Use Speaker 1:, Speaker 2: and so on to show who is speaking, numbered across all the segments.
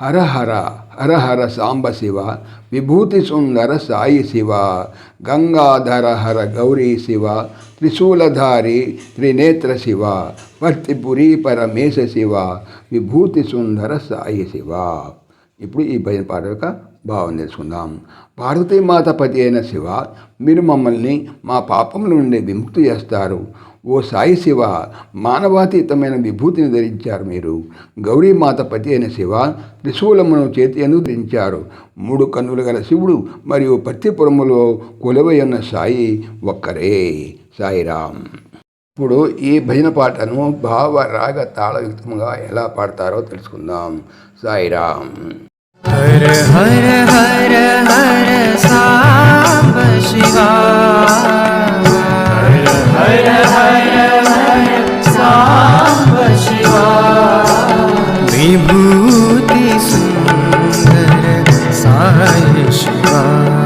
Speaker 1: హరహర హరహర సాంబ శివ విభూతి సుందర సాయి శివ గంగాధర హర గౌరీ శివ త్రిశూలధారి త్రినేత్ర శివ వర్తిపురి పరమేశ శివ విభూతి సుందర సాయి శివ. ఇప్పుడు ఈ భజన పాట యొక్క భావం తెలుసుకుందాం. పార్వతీమాత పతి అయిన శివ మీరు మమ్మల్ని మా పాపం నుండి విముక్తి చేస్తారు. ఓ సాయి శివ మానవాతీతమైన విభూతిని ధరించారు మీరు. గౌరీమాత పతి అయిన శివ త్రిశూలమును చేతి అను ధరించారు. మూడు కన్నులు గల శివుడు మరియు పత్తిపురములో కొలవై ఉన్న సాయి ఒక్కరే. సాయిరామ్. ఇప్పుడు ఈ భజన పాటను భావ రాగ తాళయుక్తంగా ఎలా పాడతారో తెలుసుకుందాం. సాయిరామ్.
Speaker 2: హర హర హర హర సా अनुभूति सुंदर साय शिवा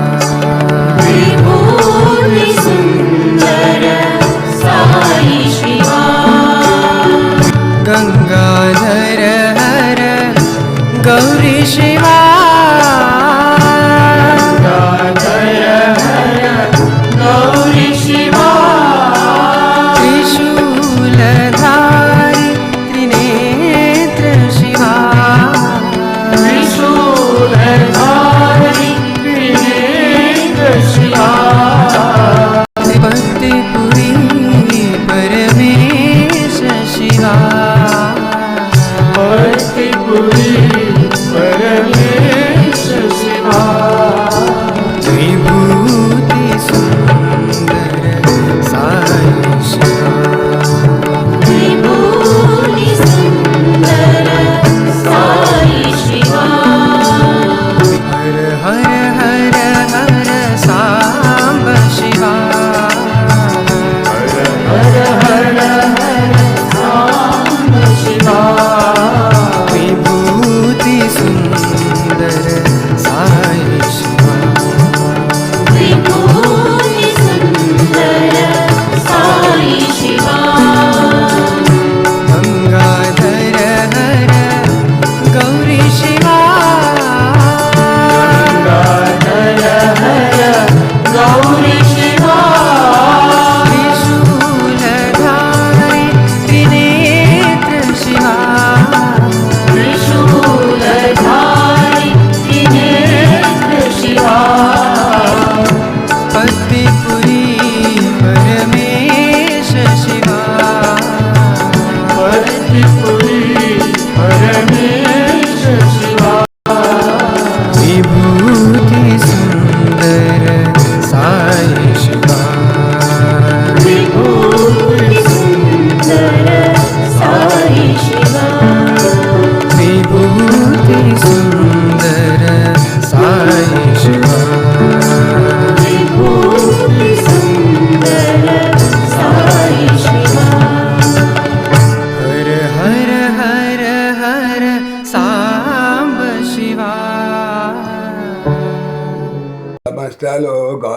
Speaker 1: समस्तलोका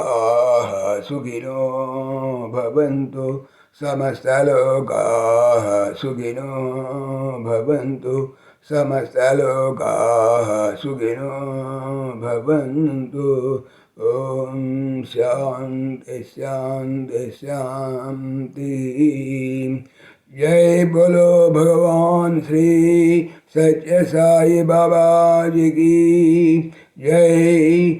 Speaker 1: सुखिनो भवन्तु। समस्तलोका सुखिनो भवन्तु। समस्तलोका सुखिनो भवन्तु। ॐ शान्ति शान्ति शान्ति। जय बोलो भगवान श्री सत्य साई बाबा जी की। जय